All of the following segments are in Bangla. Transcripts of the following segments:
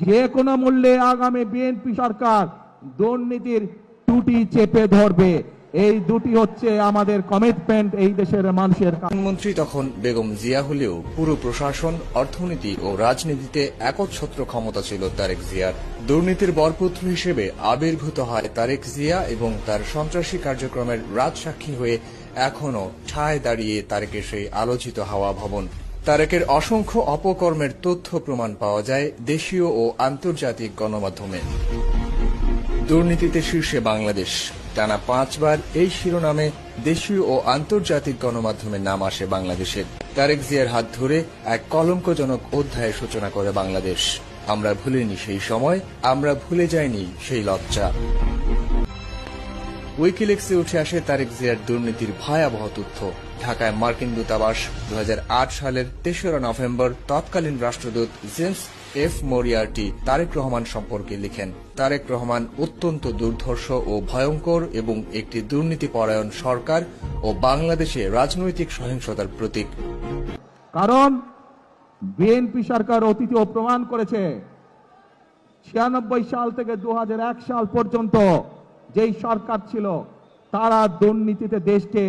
যে কোনো মূল্যে আগামী বিএনপি সরকার দুর্নীতির টুটি চেপে ধরবে। এই দুটি হচ্ছে আমাদের কমিটমেন্ট এই দেশের মানুষের প্রধানমন্ত্রী তখন বেগম জিয়া হলেও পুরো প্রশাসন, অর্থনীতি ও রাজনীতিতে একচ্ছত্র ক্ষমতা ছিল তারেক জিয়ার। দুর্নীতির বরপুত্র হিসেবে আবির্ভূত হয় তারেক জিয়া এবং তার সন্ত্রাসী কার্যক্রমের রাজসাক্ষী হয়ে এখনও ঠায় দাঁড়িয়ে তারেকের সেই আলোচিত হাওয়া ভবন। তারেকের অসংখ্য অপকর্মের তথ্য প্রমাণ পাওয়া যায় দেশীয় ও আন্তর্জাতিক গণমাধ্যমে। দুর্নীতিতে শীর্ষে বাংলাদেশ। টানা পাঁচবার এই শিরোনামে দেশীয় ও আন্তর্জাতিক গণমাধ্যমে নাম আসে বাংলাদেশের। তারেক জিয়ার হাত ধরে এক কলঙ্কজনক অধ্যায়ের সূচনা করে বাংলাদেশ। আমরা ভুলিনি সেই সময়, আমরা ভুলে যাইনি সেই লজ্জা। উইকিলিক্সে উঠে আসে তারেক জিয়ার দুর্নীতির ভয়াবহ তথ্য। ঢাকায় মার্কিন দূতাবাস দু হাজার আট সালের তেসরা নভেম্বর তৎকালীন রাষ্ট্রদূত James F Moriarty Tarique Rahman সম্পর্কে লিখেন, তারেক রহমান অত্যন্ত দুর্ধর্ষ ও ভয়ঙ্কর এবং একটি দুর্নীতিপরায়ণ সরকার ও বাংলাদেশে রাজনৈতিক সহিংসতার প্রতীক। কারণ বিএনপি সরকার অতীতেও প্রমাণ করেছে, ছিয়ানব্বই সাল থেকে দু হাজার এক সাল পর্যন্ত যেই সরকার ছিল, তারা দুর্নীতিতে দেশকে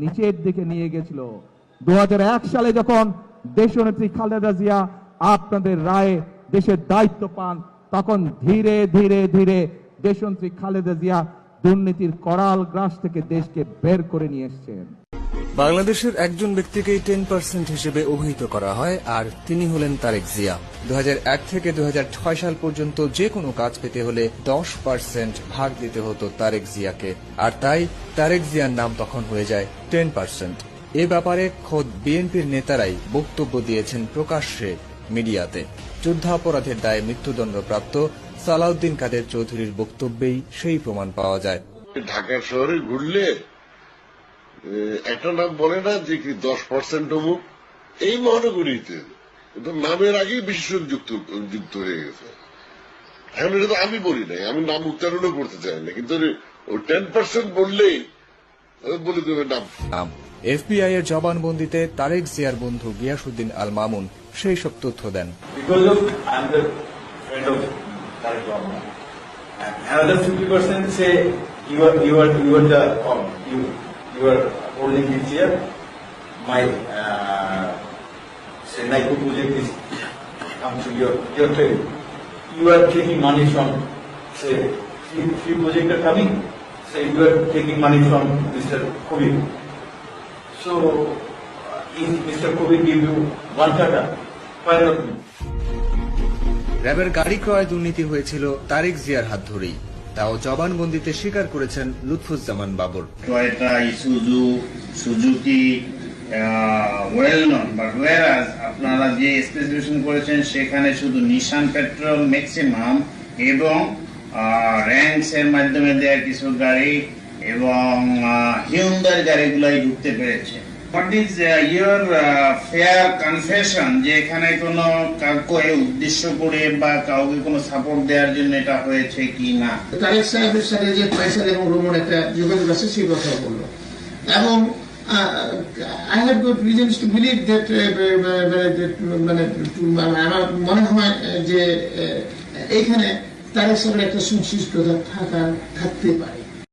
নিচের দিকে নিয়ে গেছিল। দু হাজার এক সালে যখন দেশনেত্রী খালেদা জিয়া আপনাদের রায়ে দেশের দায়িত্ব পান, তখন ধীরে ধীরে ধীরে দেশনেত্রী খালেদা জিয়া দুর্নীতির করাল গ্রাস থেকে দেশকে বের করে নিয়ে এসছেন। বাংলাদেশের একজন ব্যক্তিকেই টেন পার্সেন্ট হিসেবে অভিহিত করা হয়, আর তিনি হলেন তারেক জিয়া। দু হাজার এক থেকে দু হাজার ছয় সাল পর্যন্ত যে কোনো কাজ পেতে হলে দশ পার্সেন্ট ভাগ দিতে হতো তারেক জিয়াকে। আর তাই তারেক জিয়ার নাম তখন হয়ে যায় টেন পার্সেন্ট। এ ব্যাপারে খোদ বিএনপির নেতারাই বক্তব্য দিয়েছেন প্রকাশ্যে মিডিয়াতে। যুদ্ধাপরাধের দায়ে মৃত্যুদণ্ডপ্রাপ্ত সালাউদ্দিন কাদের চৌধুরীর বক্তব্যেই সেই প্রমাণ পাওয়া যায়। ঢাকা শহরে ঘুরলে একটা নাম বলে না যে কি দশ পার্সেন্ট অমুক এই মহানগরীতে। কিন্তু নামের আগেই বিশেষণ যুক্ত যুক্ত হয়ে গেছে। এখন এটা তো আমি বলি নাই আমি নাম উচ্চারণও করতে চাই না। কিন্তু ও টেন পার্সেন্ট বললেই বলে দেবে নাম। নাম। এফবিআই এর জবানবন্দিতে তারেক জিয়ার বন্ধু গিয়াসুদ্দিন আল মামুন সেই সব তথ্য দেন। Another fifty percent say you are you are you are the um, you. You are holding this chair. My uh, say Naiku project is come to your your train. You are taking money from say three, three projects are coming. Say you are taking money from Mr. Kobi. So uh, if Mr. Kobi give you one Tata, why not me? র্যাবের গাড়ি ক্রয় দুর্নীতি হয়েছিল তারেক জিয়ার হাত ধরেই তাও জবানবন্দিতে স্বীকার করেছেন Lutfuzzaman Babar. Toyota Isuzu Suzuki আপনারা যে স্পেসিফিকেশন করেছেন, সেখানে শুধু নিশান পেট্রোল ম্যাক্সিমাম এবং র্যাঙ্কস এর মাধ্যমে দেওয়া কিছু গাড়ি এবং হিউন্দার গাড়িগুলাই ঢুকতে পেরেছে। ফেয়ার কনফেশন যে এখানে কোনো কাউকে উদ্দেশ্য করে বা কাউকে কোনো সাপোর্ট দেওয়ার জন্য এটা হয়েছে কি না? তারেক সাহেবের সাথে যে এবং রোমন একটা সেই কথা বলল। এবং মানে আমার মনে হয় যে আহ, এইখানে তারেক সাহেবের একটা সংশ্লিষ্টতা থাকা থাকতে পারে।